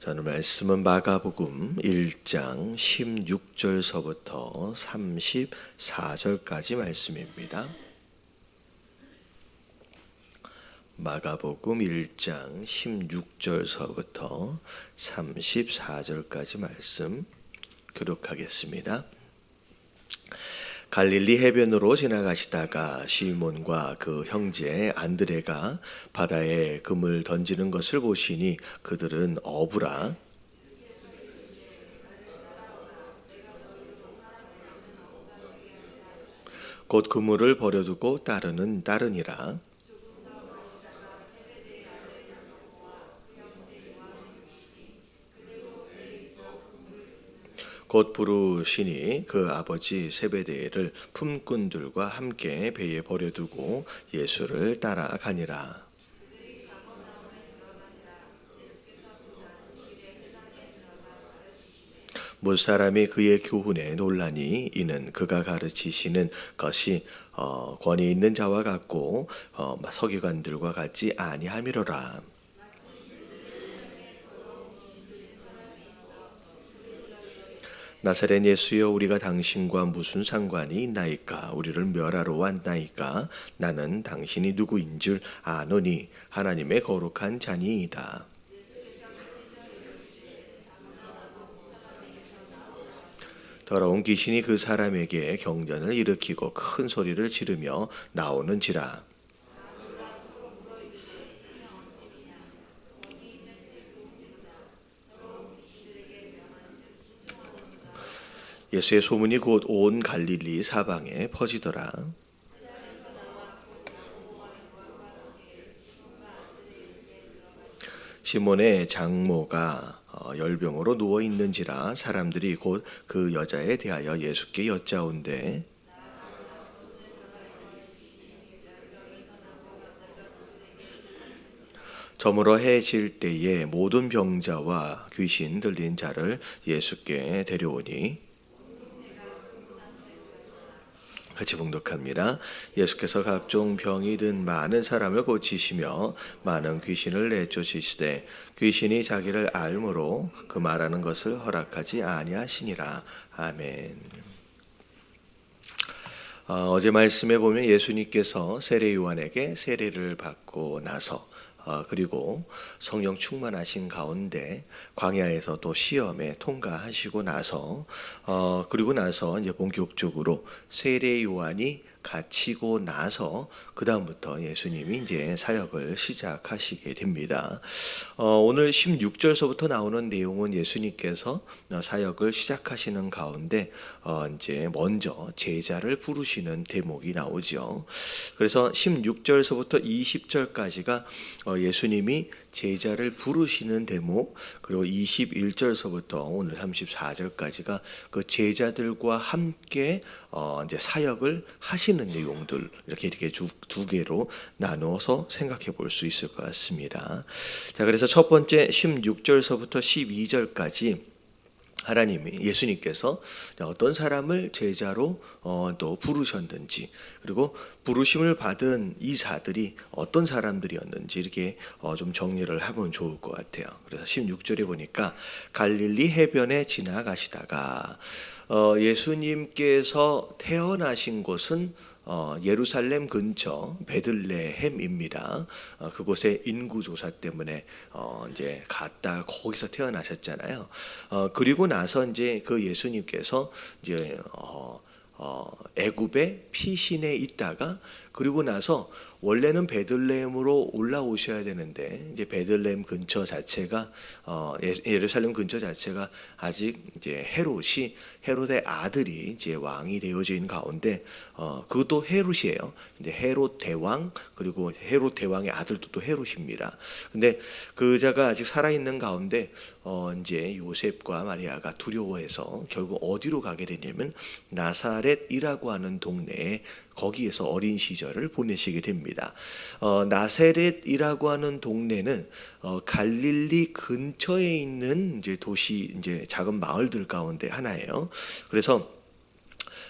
저는 말씀은 마가복음 1장 16절서부터 34절까지 말씀입니다. 마가복음 1장 16절서부터 34절까지 말씀 교독하겠습니다. 갈릴리 해변으로 지나가시다가 시몬과 그 형제 안드레가 바다에 금을 던지는 것을 보시니 그들은 어부라. 곧 그물을 버려두고 따르는 따르니라 곧 부르시니 그 아버지 세베대를 품꾼들과 함께 배에 버려두고 예수를 따라가니라. 무사람이 그의 교훈에 논란이 이는 그가 가르치시는 것이 어, 권위 있는 자와 같고 어, 서기관들과 같지 아니함이로라. 나사렛 예수여 우리가 당신과 무슨 상관이 있나이까? 우리를 멸하러 왔나이까? 나는 당신이 누구인 줄 아노니 하나님의 거룩한 자니이다. 더러운 귀신이 그 사람에게 경련을 일으키고 큰 소리를 지르며 나오는지라 예수의 소문이 곧 온 갈릴리 사방에 퍼지더라. 시몬의 장모가 어, 열병으로 누워 있는지라 사람들이 곧 그 여자에 대하여 예수께 여짜온대 저물어 해질 때에 모든 병자와 귀신 들린 자를 예수께 데려오니 같이 봉독합니다. 예수께서 각종 병이 든 많은 사람을 고치시며 많은 귀신을 내쫓으시되 귀신이 자기를 알므로 그 말하는 것을 허락하지 아니하시니라. 아멘. 어, 제 말씀에 보면 예수님께서 세례 요한에게 세례를 받고 나서 어, 그리고 성령 충만하신 가운데 광야에서 또 시험에 통과하시고 나서 어, 그리고 나서 이제 본격적으로 세례 요한이 갇히고 나서 그 다음부터 예수님이 이제 사역을 시작하시게 됩니다. 어, 오늘 16절서부터 나오는 내용은 예수님께서 사역을 시작하시는 가운데 어, 이제 먼저 제자를 부르시는 대목이 나오죠. 그래서 16절서부터 20절까지가 어, 예수님이 제자를 부르시는 대목 그리고 21절서부터 오늘 34절까지가 그 제자들과 함께 어 이제 사역을 하시는 내용들 이렇게 이렇게 두, 두 개로 나누어서 생각해 볼 수 있을 것 같습니다. 자, 그래서 첫 번째 16절서부터 12절까지 하나님이 예수님께서 어떤 사람을 제자로 어, 또 부르셨는지 그리고 부르심을 받은 이 자들이 어떤 사람들이었는지 이렇게 어, 좀 정리를 하면 좋을 것 같아요. 그래서 16절에 보니까 갈릴리 해변에 지나가시다가 어, 예수님께서 태어나신 곳은 어, 예루살렘 근처 베들레헴입니다. 어, 그곳의 인구 조사 때문에 어, 이제 갔다 거기서 태어나셨잖아요. 어, 그리고 나서 이제 그 예수님께서 이제 어, 어, 애굽의 피신에 있다가 그리고 나서 원래는 베들레헴으로 올라오셔야 되는데 이제 베들레헴 근처 자체가 어, 예, 예루살렘 근처 자체가 아직 이제 헤롯이 헤롯의 아들이 이제 왕이 되어져 있는 가운데 어, 그것도 헤롯이에요. 이제 헤롯 대왕 그리고 헤롯 대왕의 아들도 또 헤롯입니다. 근데 그자가 아직 살아 있는 가운데 어, 이제 요셉과 마리아가 두려워해서 결국 어디로 가게 되냐면 나사렛이라고 하는 동네에 거기에서 어린 시절을 보내시게 됩니다. 어, 나세렛이라고 하는 동네는 어, 갈릴리 근처에 있는 이제 도시 이제 작은 마을들 가운데 하나예요. 그래서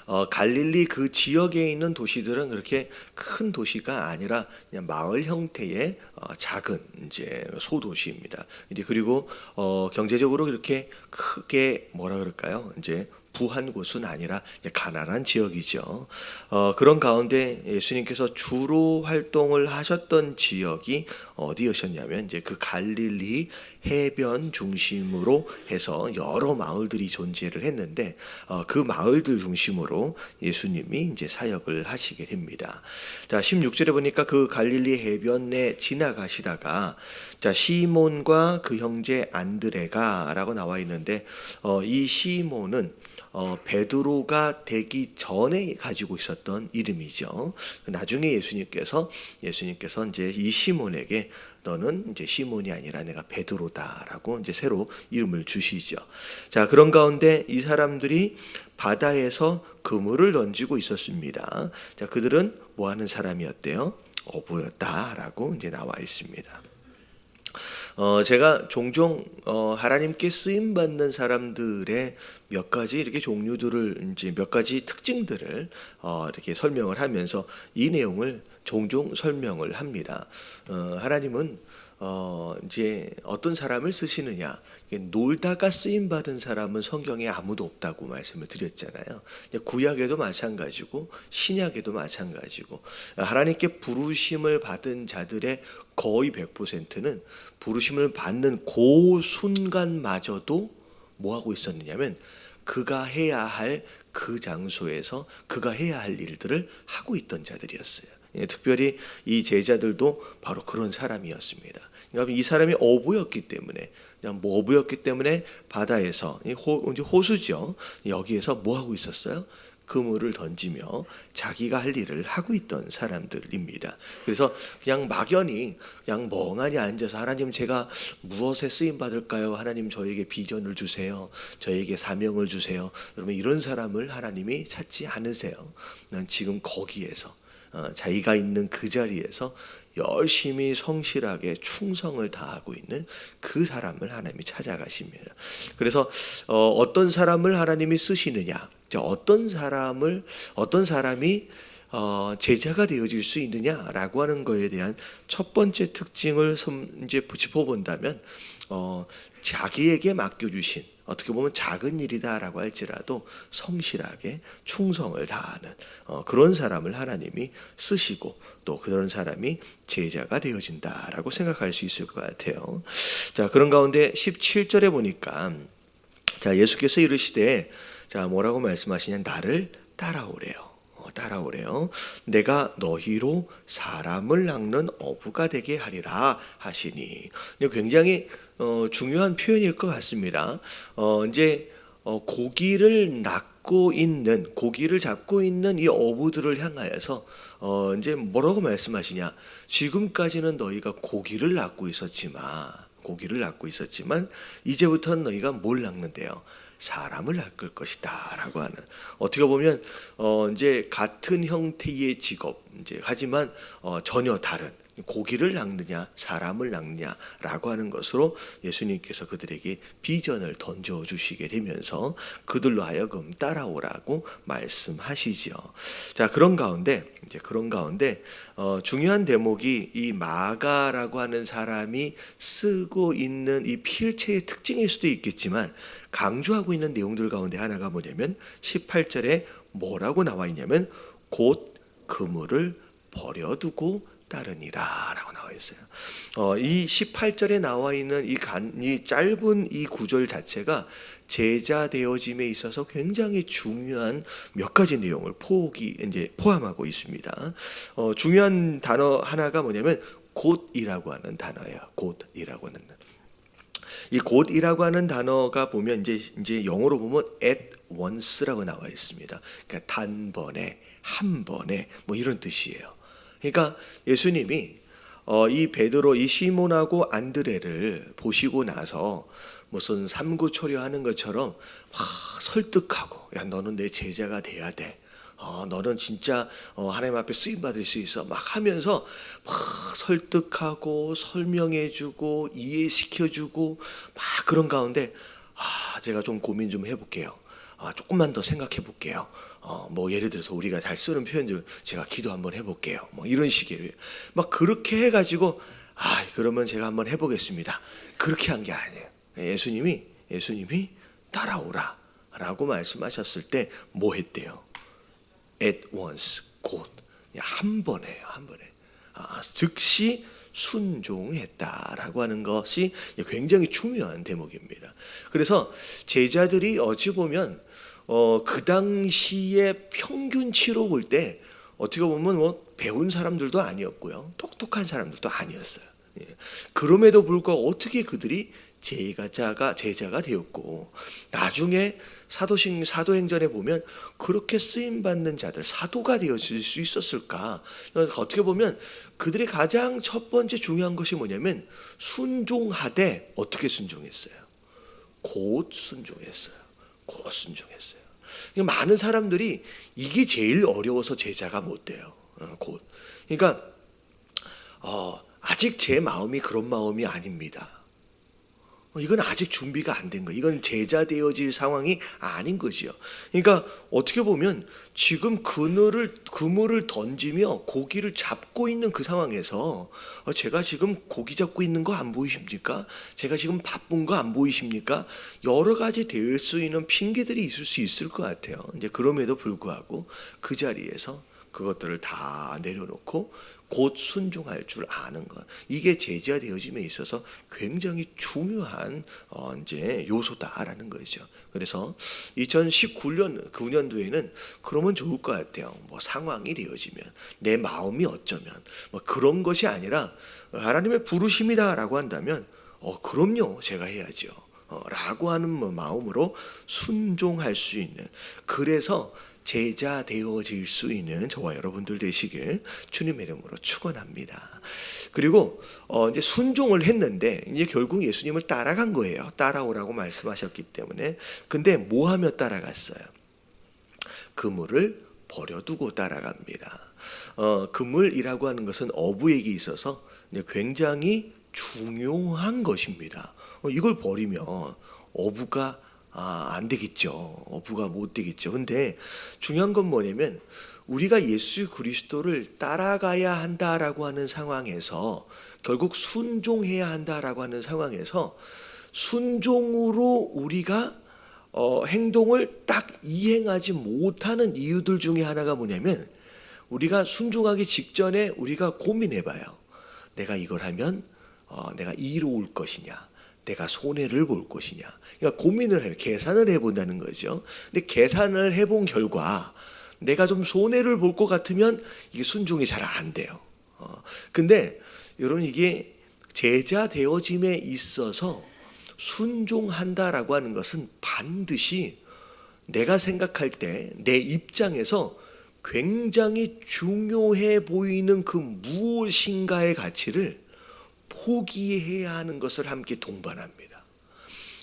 어, 갈릴리 그 지역에 있는 도시들은 그렇게 큰 도시가 아니라 그냥 마을 형태의 어, 작은 이제 소도시입니다. 이제 그리고 어, 경제적으로 그렇게 크게 뭐라 그럴까요? 이제 부한 곳은 아니라 가난한 지역이죠. 어, 그런 가운데 예수님께서 주로 활동을 하셨던 지역이 어디였었냐면 이제 그 갈릴리 해변 중심으로 해서 여러 마을들이 존재를 했는데 어, 그 마을들 중심으로 예수님이 이제 사역을 하시게 됩니다. 자, 16절에 보니까 그 갈릴리 해변에 지나가시다가 자, 시몬과 그 형제 안드레가라고 나와 있는데 어, 이 시몬은 어, 베드로가 되기 전에 가지고 있었던 이름이죠. 나중에 예수님께서 예수님께서 이제 이 시몬에게 너는 이제 시몬이 아니라 내가 베드로다라고 이제 새로 이름을 주시죠. 자, 그런 가운데 이 사람들이 바다에서 그물을 던지고 있었습니다. 자, 그들은 뭐 하는 사람이었대요? 어부였다라고 이제 나와 있습니다. 어, 제가 종종 어, 하나님께 쓰임 받는 사람들의 몇 가지 이렇게 종류들을 이제 몇 가지 특징들을 어, 이렇게 설명을 하면서 이 내용을 종종 설명을 합니다. 어, 하나님은 어, 이제 어떤 사람을 쓰시느냐. 놀다가 쓰임 받은 사람은 성경에 아무도 없다고 말씀을 드렸잖아요. 구약에도 마찬가지고 신약에도 마찬가지고 하나님께 부르심을 받은 자들의 거의 100%는 부르심을 받는 그 순간마저도 뭐 하고 있었느냐면 그가 해야 할 그 장소에서 그가 해야 할 일들을 하고 있던 자들이었어요. 예, 특별히 이 제자들도 바로 그런 사람이었습니다. 그러니까 이 사람이 어부였기 때문에 그냥 뭐 어부였기 때문에 바다에서 이 호, 호수죠. 여기에서 뭐 하고 있었어요? 그물을 던지며 자기가 할 일을 하고 있던 사람들입니다. 그래서 그냥 막연히 그냥 멍하니 앉아서 하나님 제가 무엇에 쓰임 받을까요? 하나님 저에게 비전을 주세요. 저에게 사명을 주세요. 여러분 이런 사람을 하나님이 찾지 않으세요. 난 지금 거기에서 어, 자기가 있는 그 자리에서 열심히 성실하게 충성을 다하고 있는 그 사람을 하나님이 찾아가십니다. 그래서 어, 어떤 사람을 하나님이 쓰시느냐, 자, 어떤 사람을 어떤 사람이 어, 제자가 되어질 수 있느냐라고 하는 것에 대한 첫 번째 특징을 섬- 이제 짚어본다면 어, 자기에게 맡겨주신 어떻게 보면 작은 일이다라고 할지라도 성실하게 충성을 다하는 어, 그런 사람을 하나님이 쓰시고 또 그런 사람이 제자가 되어진다라고 생각할 수 있을 것 같아요. 자 그런 가운데 17절에 보니까 자 예수께서 이르시되 자 뭐라고 말씀하시냐 나를 따라오래요. 어, 따라오래요. 내가 너희로 사람을 낚는 어부가 되게 하리라 하시니. 굉장히 어, 중요한 표현일 것 같습니다. 어, 이제 어, 고기를 낚고 있는 고기를 잡고 있는 이 어부들을 향하여서 어, 이제 뭐라고 말씀하시냐? 지금까지는 너희가 고기를 낚고 있었지만 고기를 낚고 있었지만 이제부터는 너희가 뭘 낚는데요? 사람을 낚을 것이다라고 하는 어떻게 보면 어 이제 같은 형태의 직업 이제 하지만 어 전혀 다른 고기를 낚느냐 사람을 낚느냐라고 하는 것으로 예수님께서 그들에게 비전을 던져 주시게 되면서 그들로 하여금 따라오라고 말씀하시지요. 자 그런 가운데 이제 그런 가운데 어, 중요한 대목이 이 마가라고 하는 사람이 쓰고 있는 이 필체의 특징일 수도 있겠지만 강조하고 있는 내용들 가운데 하나가 뭐냐면 18절에 뭐라고 나와 있냐면 곧 그물을 버려두고 따르니라 라고 나와 있어요. 어, 이 18절에 나와 있는 이, 간, 이 짧은 이 구절 자체가 제자 되어짐에 있어서 굉장히 중요한 몇 가지 내용을 포기 이제 포함하고 있습니다. 어, 중요한 단어 하나가 뭐냐면 곧이라고 하는 단어예요. 곧이라고 하는. 이 곧이라고 하는 단어가 보면 이제 이제 영어로 보면 at once라고 나와 있습니다. 그러니까 단번에 한 번에 뭐 이런 뜻이에요. 그러니까 예수님이 어, 이 베드로 이 시몬하고 안드레를 보시고 나서 무슨 삼고초려하는 것처럼 막 설득하고 야 너는 내 제자가 돼야 돼. 어, 너는 진짜 어, 하나님 앞에 쓰임 받을 수 있어. 막 하면서 막 설득하고 설명해주고 이해시켜주고 막 그런 가운데 아 제가 좀 고민 좀 해볼게요. 아, 조금만 더 생각해 볼게요. 어, 뭐 예를 들어서 우리가 잘 쓰는 표현들 제가 기도 한번 해볼게요. 뭐 이런 식의 막 그렇게 해가지고 아 그러면 제가 한번 해보겠습니다. 그렇게 한 게 아니에요. 예수님이 예수님이 따라오라라고 말씀하셨을 때 뭐 했대요? at once 곧 한 번에요 한 번에 아, 즉시 순종했다라고 하는 것이 굉장히 중요한 대목입니다. 그래서 제자들이 어찌 보면 어, 그 당시의 평균치로 볼 때 어떻게 보면 뭐 배운 사람들도 아니었고요, 똑똑한 사람들도 아니었어요. 예. 그럼에도 불구하고 어떻게 그들이 제자가 제자가 되었고 나중에 사도신 사도행전에 보면 그렇게 쓰임 받는 자들 사도가 되어질 수 있었을까? 어떻게 보면 그들의 가장 첫 번째 중요한 것이 뭐냐면 순종하되 어떻게 순종했어요? 곧 순종했어요. 곧 순종했어요. 그러니까 많은 사람들이 이게 제일 어려워서 제자가 못 돼요. 어, 곧. 그러니까 어, 아직 제 마음이 그런 마음이 아닙니다. 어, 이건 아직 준비가 안 된 거. 이건 제자 되어질 상황이 아닌 거지요. 그러니까 어떻게 보면 지금 그늘을 그물을 던지며 고기를 잡고 있는 그 상황에서 어, 제가 지금 고기 잡고 있는 거 안 보이십니까? 제가 지금 바쁜 거 안 보이십니까? 여러 가지 될 수 있는 핑계들이 있을 수 있을 것 같아요. 이제 그럼에도 불구하고 그 자리에서 그것들을 다 내려놓고 곧 순종할 줄 아는 것 이게 제자 되어짐에 있어서 굉장히 중요한 어, 이제 요소다라는 거죠. 그래서 2019년 9년도에는 그러면 좋을 것 같아요. 뭐 상황이 되어지면 내 마음이 어쩌면 뭐 그런 것이 아니라 하나님의 부르심이다라고 한다면 어 그럼요 제가 해야죠. 어, 라고 하는 뭐 마음으로 순종할 수 있는 그래서 제자 되어질 수 있는 저와 여러분들 되시길 주님의 이름으로 축원합니다. 그리고 어 이제 순종을 했는데 이제 결국 예수님을 따라간 거예요. 따라오라고 말씀하셨기 때문에 근데 뭐 하며 따라갔어요? 그물을 버려두고 따라갑니다. 어, 그물이라고 하는 것은 어부에게 있어서 굉장히 중요한 것입니다. 어, 이걸 버리면 어부가 아, 안 되겠죠. 어부가 못 되겠죠. 근데 중요한 건 뭐냐면 우리가 예수 그리스도를 따라가야 한다라고 하는 상황에서 결국 순종해야 한다라고 하는 상황에서 순종으로 우리가 어, 행동을 딱 이행하지 못하는 이유들 중에 하나가 뭐냐면 우리가 순종하기 직전에 우리가 고민해봐요. 내가 이걸 하면 어, 내가 이로울 것이냐, 내가 손해를 볼 것이냐. 그러니까 고민을 해요. 계산을 해본다는 거죠. 근데 계산을 해본 결과 내가 좀 손해를 볼 것 같으면 이게 순종이 잘 안 돼요. 어, 근데 여러분 이게 제자 되어짐에 있어서 순종한다라고 하는 것은 반드시 내가 생각할 때 내 입장에서 굉장히 중요해 보이는 그 무엇인가의 가치를 포기해야 하는 것을 함께 동반합니다.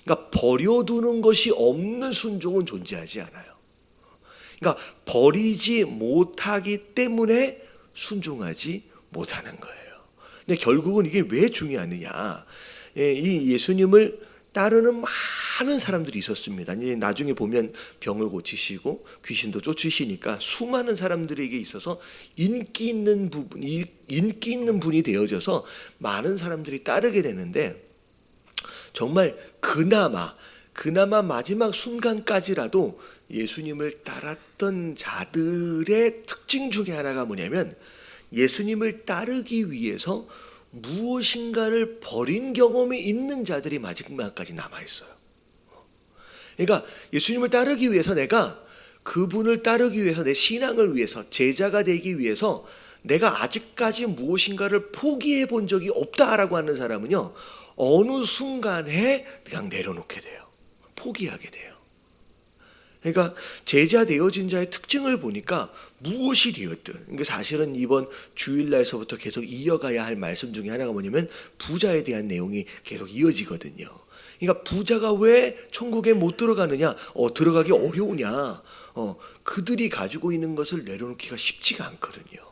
그러니까 버려두는 것이 없는 순종은 존재하지 않아요. 그러니까 버리지 못하기 때문에 순종하지 못하는 거예요. 근데 결국은 이게 왜 중요하느냐? 예, 이 예수님을 따르는 많은 사람들이 있었습니다. 나중에 보면 병을 고치시고 귀신도 쫓으시니까 수많은 사람들에게 있어서 인기 있는 부분, 인기 있는 분이 되어져서 많은 사람들이 따르게 되는데 정말 그나마 그나마 마지막 순간까지라도 예수님을 따랐던 자들의 특징 중에 하나가 뭐냐면 예수님을 따르기 위해서 무엇인가를 버린 경험이 있는 자들이 마지막까지 남아 있어요. 그러니까 예수님을 따르기 위해서 내가 그분을 따르기 위해서 내 신앙을 위해서 제자가 되기 위해서 내가 아직까지 무엇인가를 포기해 본 적이 없다라고 하는 사람은요 어느 순간에 그냥 내려놓게 돼요 포기하게 돼요 그러니까 제자 되어진 자의 특징을 보니까 무엇이 되었든 그러니까 사실은 이번 주일날서부터 계속 이어가야 할 말씀 중에 하나가 뭐냐면 부자에 대한 내용이 계속 이어지거든요. 그러니까 부자가 왜 천국에 못 들어가느냐? 어, 들어가기 어려우냐? 어, 그들이 가지고 있는 것을 내려놓기가 쉽지가 않거든요.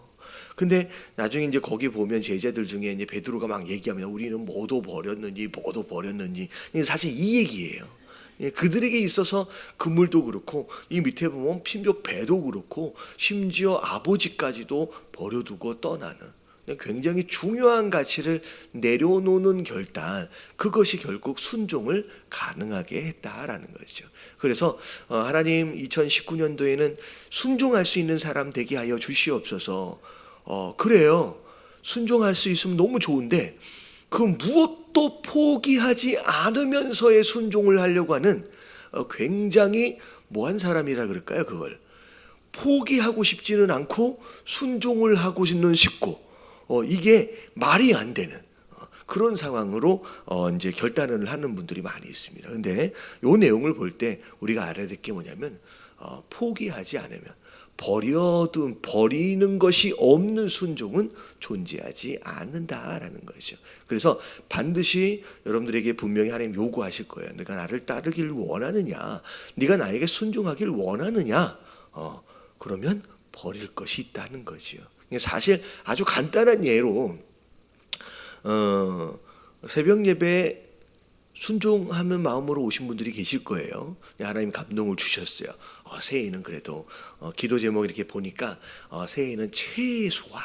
근데 나중에 이제 거기 보면 제자들 중에 이제 베드로가 막 얘기하면 우리는 뭐도 버렸는지 뭐도 버렸는지 사실 이 얘기예요. 예, 그들에게 있어서 그물도 그렇고 이 밑에 보면 심지어 배도 그렇고 심지어 아버지까지도 버려두고 떠나는 굉장히 중요한 가치를 내려놓는 결단 그것이 결국 순종을 가능하게 했다라는 거죠. 그래서 어, 하나님 2019년도에는 순종할 수 있는 사람 되게 하여 주시옵소서. 어 그래요. 순종할 수 있으면 너무 좋은데 그 무엇도 포기하지 않으면서의 순종을 하려고 하는 어, 굉장히 뭐한 사람이라 그럴까요? 그걸 포기하고 싶지는 않고 순종을 하고는 싶고 어, 이게 말이 안 되는 어, 그런 상황으로 어, 이제 결단을 하는 분들이 많이 있습니다. 근데 요 내용을 볼 때 우리가 알아야 될 게 뭐냐면 어, 포기하지 않으면 버려둔 버리는 것이 없는 순종은 존재하지 않는다라는 것이죠. 그래서 반드시 여러분들에게 분명히 하나님 요구하실 거예요. 내가 나를 따르길 원하느냐, 네가 나에게 순종하길 원하느냐, 어, 그러면 버릴 것이 있다는 거지요. 사실 아주 간단한 예로 어, 새벽 예배 순종하는 마음으로 오신 분들이 계실 거예요. 하나님 감동을 주셨어요. 어, 새해에는 그래도 어, 기도 제목 이렇게 보니까 어, 새해에는 최소한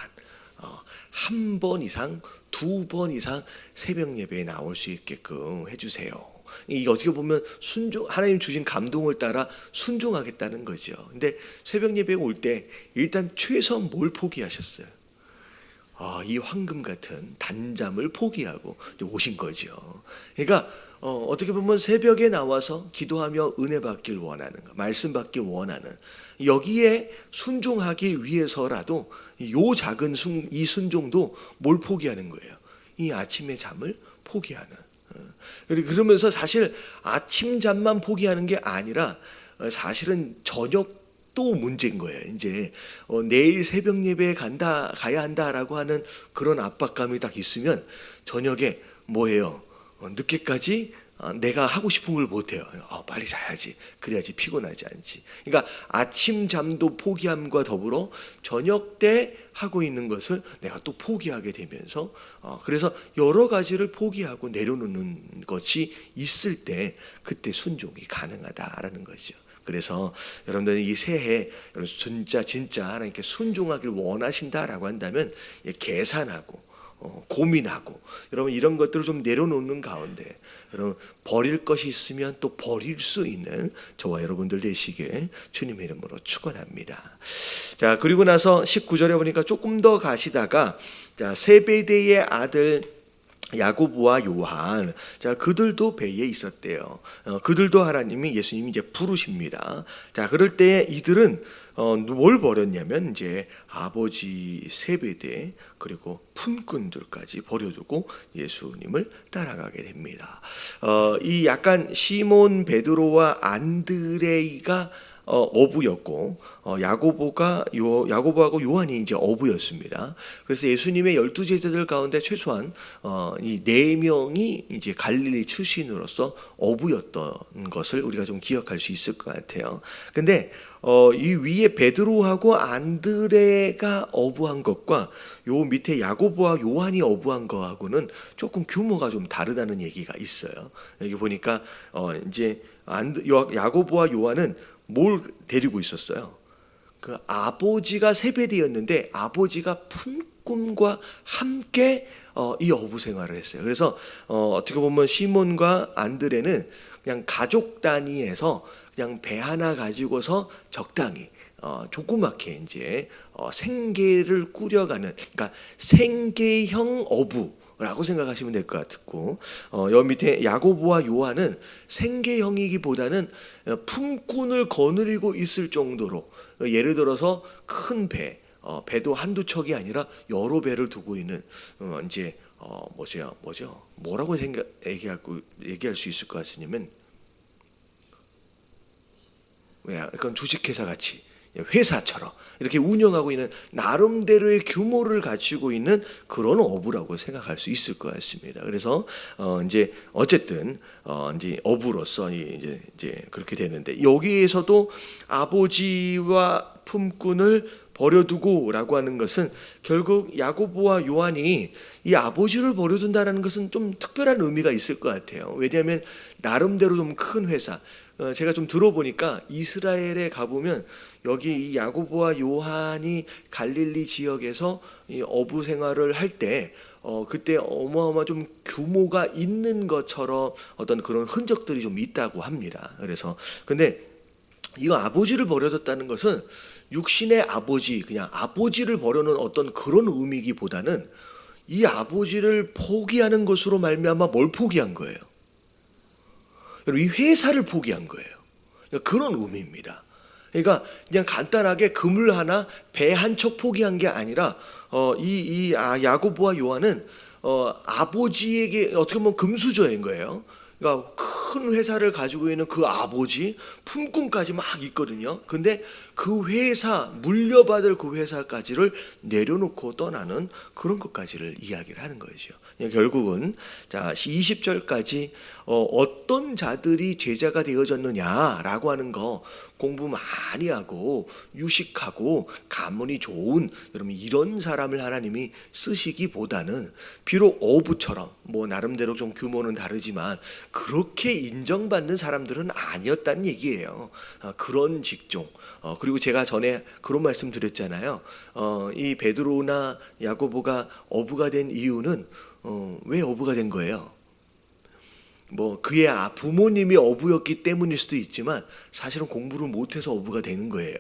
어, 한 번 이상, 두 번 이상 새벽 예배에 나올 수 있게끔 해주세요. 이 어떻게 보면 순종 하나님 주신 감동을 따라 순종하겠다는 거죠. 근데 새벽 예배에 올때 일단 최소한 뭘 포기하셨어요? 아, 이 황금 같은 단잠을 포기하고 오신 거죠. 그러니까 어, 어떻게 보면 새벽에 나와서 기도하며 은혜 받길 원하는 거, 말씀 받길 원하는 여기에 순종하기 위해서라도 요 작은 순, 이 순종도 뭘 포기하는 거예요? 이 아침의 잠을 포기하는. 어, 그러면서 사실 아침 잠만 포기하는 게 아니라 어, 사실은 저녁 또 문제인 거예요. 이제 어, 내일 새벽 예배에 간다 가야 한다라고 하는 그런 압박감이 딱 있으면 저녁에 뭐예요? 어, 늦게까지 어, 내가 하고 싶은 걸 못해요. 어, 빨리 자야지. 그래야지 피곤하지 않지. 그러니까 아침 잠도 포기함과 더불어 저녁 때 하고 있는 것을 내가 또 포기하게 되면서 어, 그래서 여러 가지를 포기하고 내려놓는 것이 있을 때 그때 순종이 가능하다라는 거죠. 그래서 여러분들 이 새해 여러분 진짜 진짜 하나님께 순종하길 원하신다라고 한다면 예, 계산하고 어, 고민하고 여러분 이런 것들을 좀 내려놓는 가운데 여러분 버릴 것이 있으면 또 버릴 수 있는 저와 여러분들 되시길 주님의 이름으로 축원합니다. 자 그리고 나서 19절에 보니까 조금 더 가시다가 자 세베대의 아들 야고보와 요한, 자 그들도 배에 있었대요. 어, 그들도 하나님이 예수님이 이제 부르십니다. 자 그럴 때 이들은 어, 뭘 버렸냐면 이제 아버지 세배대 그리고 품꾼들까지 버려두고 예수님을 따라가게 됩니다. 어, 이 약간 시몬 베드로와 안드레이가 어, 어부였고 어, 야고보가 요 야고보하고 요한이 이제 어부였습니다. 그래서 예수님의 열두 제자들 가운데 최소한 어, 이네 명이 이제 갈릴리 출신으로서 어부였던 것을 우리가 좀 기억할 수 있을 것 같아요. 근데 어, 이 위에 베드로하고 안드레가 어부한 것과 요 밑에 야고보와 요한이 어부한 거하고는 조금 규모가 좀 다르다는 얘기가 있어요. 여기 보니까 어, 이제 야고보와 요한은 뭘 데리고 있었어요? 그 아버지가 세베대였는데 아버지가 품꾼과 함께 어, 이 어부 생활을 했어요. 그래서 어, 어떻게 보면 시몬과 안드레는 그냥 가족 단위에서 그냥 배 하나 가지고서 적당히 어, 조그맣게 이제 어, 생계를 꾸려가는 그러니까 생계형 어부 라고 생각하시면 될 것 같고 어, 여기 밑에 야고보와 요한은 생계형이기보다는 어, 품꾼을 거느리고 있을 정도로 어, 예를 들어서 큰 배, 어, 배도 한두 척이 아니라 여러 배를 두고 있는 어, 이제 어, 뭐죠, 뭐죠, 뭐라고 생각 얘기할 얘기할 수 있을 것 같으냐면 왜 약간 주식회사 같이 회사처럼 이렇게 운영하고 있는 나름대로의 규모를 갖추고 있는 그런 어부라고 생각할 수 있을 것 같습니다. 그래서 어 이제 어쨌든 어 이제 어부로서 이제 이제 그렇게 되는데 여기에서도 아버지와 품꾼을 버려두고라고 하는 것은 결국 야고보와 요한이 이 아버지를 버려둔다라는 것은 좀 특별한 의미가 있을 것 같아요. 왜냐하면 나름대로 좀 큰 회사. 어, 제가 좀 들어보니까 이스라엘에 가보면 여기 이 야고보와 요한이 갈릴리 지역에서 이 어부 생활을 할때 어, 그때 어마어마 좀 규모가 있는 것처럼 어떤 그런 흔적들이 좀 있다고 합니다. 그래서 근데 이거 아버지를 버려뒀다는 것은 육신의 아버지, 그냥 아버지를 버려놓은 어떤 그런 의미기보다는 이 아버지를 포기하는 것으로 말미암아 뭘 포기한 거예요? 여러분 이 회사를 포기한 거예요. 그러니까 그런 의미입니다. 그러니까 그냥 간단하게 그물 하나 배 한 척 포기한 게 아니라 어 이 이 아, 야고보와 요한은 어 아버지에게 어떻게 보면 금수저인 거예요. 그러니까 큰 회사를 가지고 있는 그 아버지 품꾼까지 막 있거든요. 근데 그 회사 물려받을 그 회사까지를 내려놓고 떠나는 그런 것까지를 이야기를 하는 거죠. 결국은 자 20절까지 어, 어떤 자들이 제자가 되어졌느냐라고 하는 거 공부 많이 하고 유식하고 가문이 좋은 여러분 이런 사람을 하나님이 쓰시기보다는 비록 어부처럼 뭐 나름대로 좀 규모는 다르지만 그렇게 인정받는 사람들은 아니었다는 얘기예요. 어, 그런 직종. 어, 그리고 제가 전에 그런 말씀 드렸잖아요. 어, 이 베드로나 야고보가 어부가 된 이유는 어, 왜 어부가 된 거예요? 뭐 그의 아- 부모님이 어부였기 때문일 수도 있지만 사실은 공부를 못해서 어부가 되는 거예요.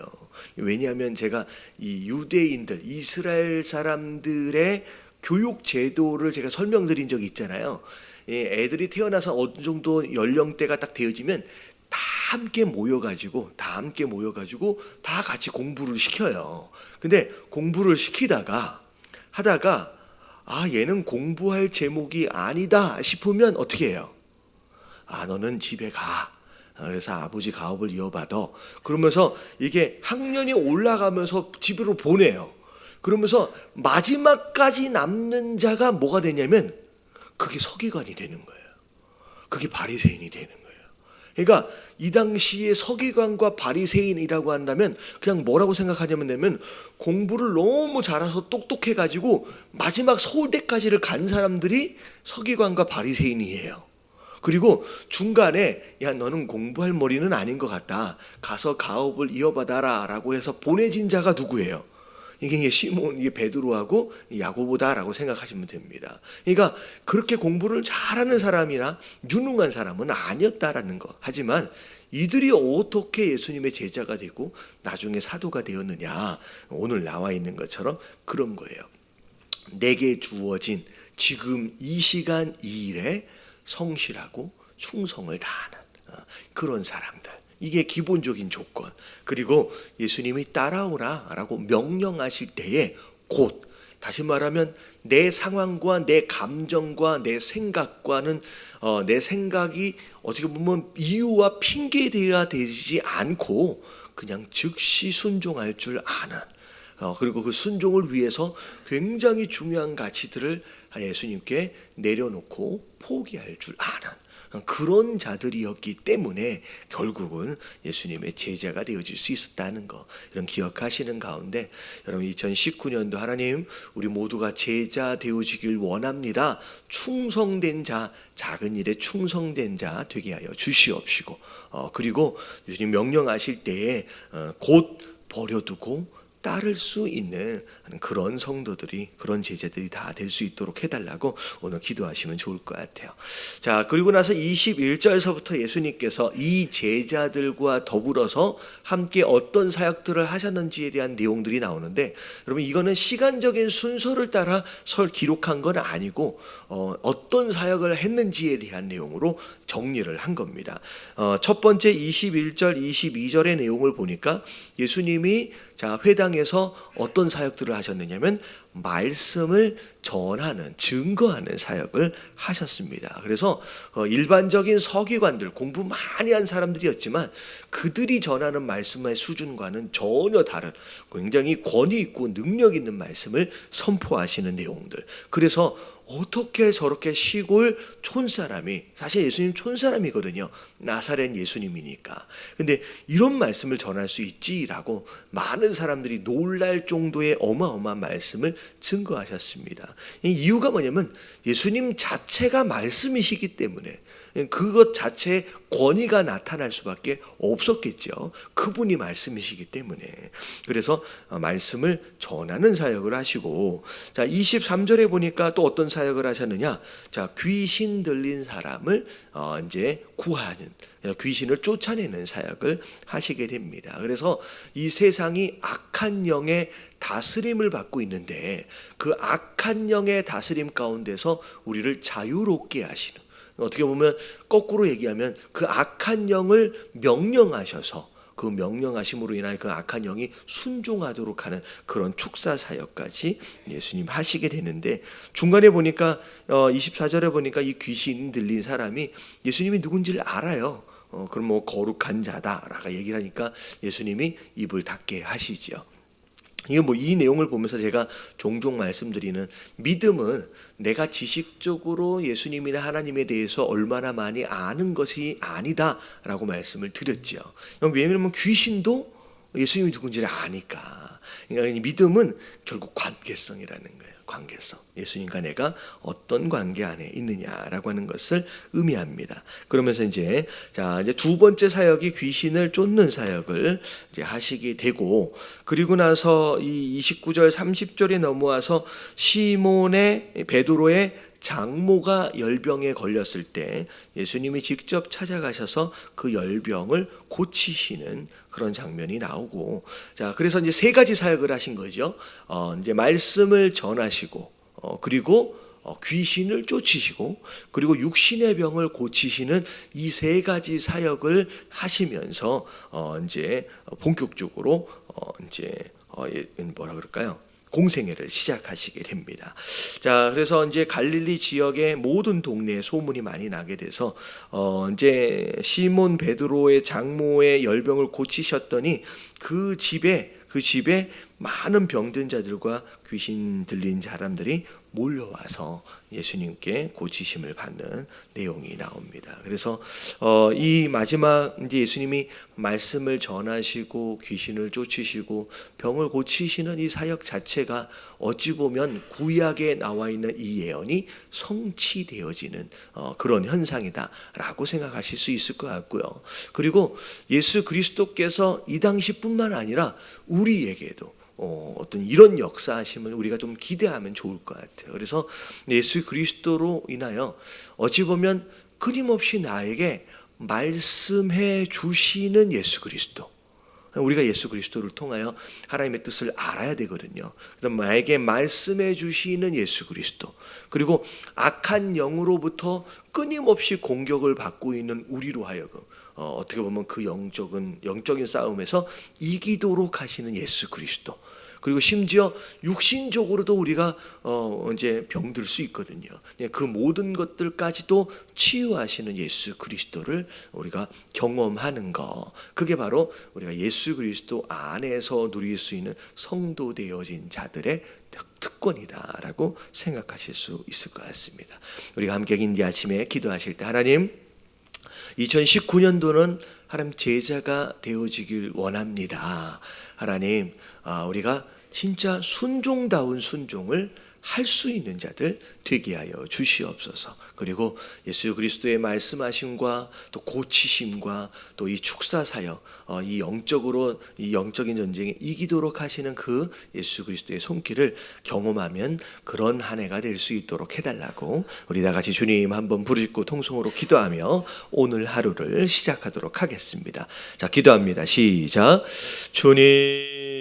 왜냐하면 제가 이 유대인들 이스라엘 사람들의 교육 제도를 제가 설명드린 적이 있잖아요. 예, 애들이 태어나서 어느 정도 연령대가 딱 되어지면 다 함께 모여가지고 다 함께 모여가지고 다 같이 공부를 시켜요. 근데 공부를 시키다가 하다가 아 얘는 공부할 제목이 아니다 싶으면 어떻게 해요? 아 너는 집에 가. 그래서 아버지 가업을 이어받아. 그러면서 이게 학년이 올라가면서 집으로 보내요. 그러면서 마지막까지 남는 자가 뭐가 되냐면 그게 서기관이 되는 거예요. 그게 바리새인이 되는 거예요. 그러니까 이 당시에 서기관과 바리새인이라고 한다면 그냥 뭐라고 생각하냐면 공부를 너무 잘해서 똑똑해 가지고 마지막 서울대까지를 간 사람들이 서기관과 바리새인이에요. 그리고 중간에 야 너는 공부할 머리는 아닌 것 같다. 가서 가업을 이어받아라라고 해서 보내진 자가 누구예요? 이게 시몬, 이게 베드로하고 야고보다라고 생각하시면 됩니다. 그러니까 그렇게 공부를 잘하는 사람이나 유능한 사람은 아니었다라는 거. 하지만 이들이 어떻게 예수님의 제자가 되고 나중에 사도가 되었느냐. 오늘 나와 있는 것처럼 그런 거예요. 내게 주어진 지금 이 시간 이 일에 성실하고 충성을 다하는 어, 그런 사람들. 이게 기본적인 조건. 그리고 예수님이 따라오라 라고 명령하실 때에 곧 다시 말하면 내 상황과 내 감정과 내 생각과는 어, 내 생각이 어떻게 보면 이유와 핑계 되어야 되지 않고 그냥 즉시 순종할 줄 아는 어, 그리고 그 순종을 위해서 굉장히 중요한 가치들을 예수님께 내려놓고 포기할 줄 아는 그런 자들이었기 때문에 결국은 예수님의 제자가 되어질 수 있었다는 거 이런 기억하시는 가운데 여러분 2019년도 하나님 우리 모두가 제자 되어지길 원합니다. 충성된 자 작은 일에 충성된 자 되게 하여 주시옵시고 어, 그리고 예수님 명령하실 때에 어, 곧 버려두고 따를 수 있는 그런 성도들이 그런 제자들이 다 될 수 있도록 해달라고 오늘 기도하시면 좋을 것 같아요. 자 그리고 나서 21절서부터 예수님께서 이 제자들과 더불어서 함께 어떤 사역들을 하셨는지에 대한 내용들이 나오는데 여러분 이거는 시간적인 순서를 따라 설 기록한 건 아니고 어, 어떤 사역을 했는지에 대한 내용으로 정리를 한 겁니다. 어, 첫 번째 21절 22절의 내용을 보니까 예수님이 자 회당에서 어떤 사역들을 하셨느냐면 말씀을 전하는 증거하는 사역을 하셨습니다. 그래서 어, 일반적인 서기관들 공부 많이 한 사람들이었지만 그들이 전하는 말씀의 수준과는 전혀 다른 굉장히 권위 있고 능력 있는 말씀을 선포하시는 내용들. 그래서 어떻게 저렇게 시골 촌사람이 사실 예수님 촌사람이거든요. 나사렛 예수님이니까. 근데 이런 말씀을 전할 수 있지라고 많은 사람들이 놀랄 정도의 어마어마한 말씀을 증거하셨습니다. 이 이유가 뭐냐면 예수님 자체가 말씀이시기 때문에 그것 자체의 권위가 나타날 수밖에 없었겠죠. 그분이 말씀이시기 때문에. 그래서 어, 말씀을 전하는 사역을 하시고 자, 23절에 보니까 또 어떤 사역을 하셨느냐? 자, 귀신 들린 사람을 어, 이제 구하는 귀신을 쫓아내는 사역을 하시게 됩니다. 그래서 이 세상이 악한 영의 다스림을 받고 있는데 그 악한 영의 다스림 가운데서 우리를 자유롭게 하시는 어떻게 보면 거꾸로 얘기하면 그 악한 영을 명령하셔서 그 명령하심으로 인하여 그 악한 영이 순종하도록 하는 그런 축사 사역까지 예수님 하시게 되는데 중간에 보니까 어 24절에 보니까 이 귀신 들린 사람이 예수님이 누군지를 알아요. 어 그럼 뭐 거룩한 자다라고 얘기를 하니까 예수님이 입을 닫게 하시지요. 이게 뭐이 내용을 보면서 제가 종종 말씀드리는 믿음은 내가 지식적으로 예수님이나 하나님에 대해서 얼마나 많이 아는 것이 아니다라고 말씀을 드렸지요. 왜냐하면 귀신도 예수님이 누군지를 아니까. 그러니까 이 믿음은 결국 관계성이라는 거예요. 관계성. 예수님과 내가 어떤 관계 안에 있느냐라고 하는 것을 의미합니다. 그러면서 이제 자, 이제 두 번째 사역이 귀신을 쫓는 사역을 이제 하시게 되고 그리고 나서 이 29절 30절에 넘어와서 시몬의 베드로의 장모가 열병에 걸렸을 때 예수님이 직접 찾아가셔서 그 열병을 고치시는 그런 장면이 나오고 자 그래서 이제 세 가지 사역을 하신 거죠. 어 이제 말씀을 전하시고 어 그리고 어, 귀신을 쫓으시고 그리고 육신의 병을 고치시는 이 세 가지 사역을 하시면서 어 이제 본격적으로 어 이제 어 예, 뭐라 그럴까요? 공생애를 시작하시게 됩니다. 자, 그래서 이제 갈릴리 지역의 모든 동네에 소문이 많이 나게 돼서 어 이제 시몬 베드로의 장모의 열병을 고치셨더니 그 집에 그 집에 많은 병든 자들과 귀신 들린 사람들이 몰려와서 예수님께 고치심을 받는 내용이 나옵니다. 그래서 어, 이 마지막 이제 예수님이 말씀을 전하시고 귀신을 쫓으시고 병을 고치시는 이 사역 자체가 어찌 보면 구약에 나와 있는 이 예언이 성취되어지는 어, 그런 현상이다라고 생각하실 수 있을 것 같고요. 그리고 예수 그리스도께서 이 당시뿐만 아니라 우리에게도 어, 어떤 이런 역사하심을 우리가 좀 기대하면 좋을 것 같아요. 그래서 예수 그리스도로 인하여 어찌 보면 끊임없이 나에게 말씀해 주시는 예수 그리스도. 우리가 예수 그리스도를 통하여 하나님의 뜻을 알아야 되거든요. 그래서 나에게 말씀해 주시는 예수 그리스도. 그리고 악한 영으로부터 끊임없이 공격을 받고 있는 우리로 하여금 어, 어떻게 보면 그 영적인 영적인 싸움에서 이기도록 하시는 예수 그리스도. 그리고 심지어 육신적으로도 우리가 어 이제 병들 수 있거든요. 그 모든 것들까지도 치유하시는 예수 그리스도를 우리가 경험하는 거. 그게 바로 우리가 예수 그리스도 안에서 누릴 수 있는 성도 되어진 자들의 특권이다라고 생각하실 수 있을 것 같습니다. 우리가 함께 인디 아침에 기도하실 때 하나님 2019년도는 하나님 제자가 되어지길 원합니다. 하나님, 아, 우리가 진짜 순종다운 순종을 할 수 있는 자들 되게 하여 주시옵소서. 그리고 예수 그리스도의 말씀하심과 또 고치심과 또 이 축사 사역, 어, 이 영적으로 이 영적인 전쟁에 이기도록 하시는 그 예수 그리스도의 손길을 경험하면 그런 한 해가 될 수 있도록 해달라고 우리 다 같이 주님 한번 부르짖고 통성으로 기도하며 오늘 하루를 시작하도록 하겠습니다. 자, 기도합니다. 시작. 주님.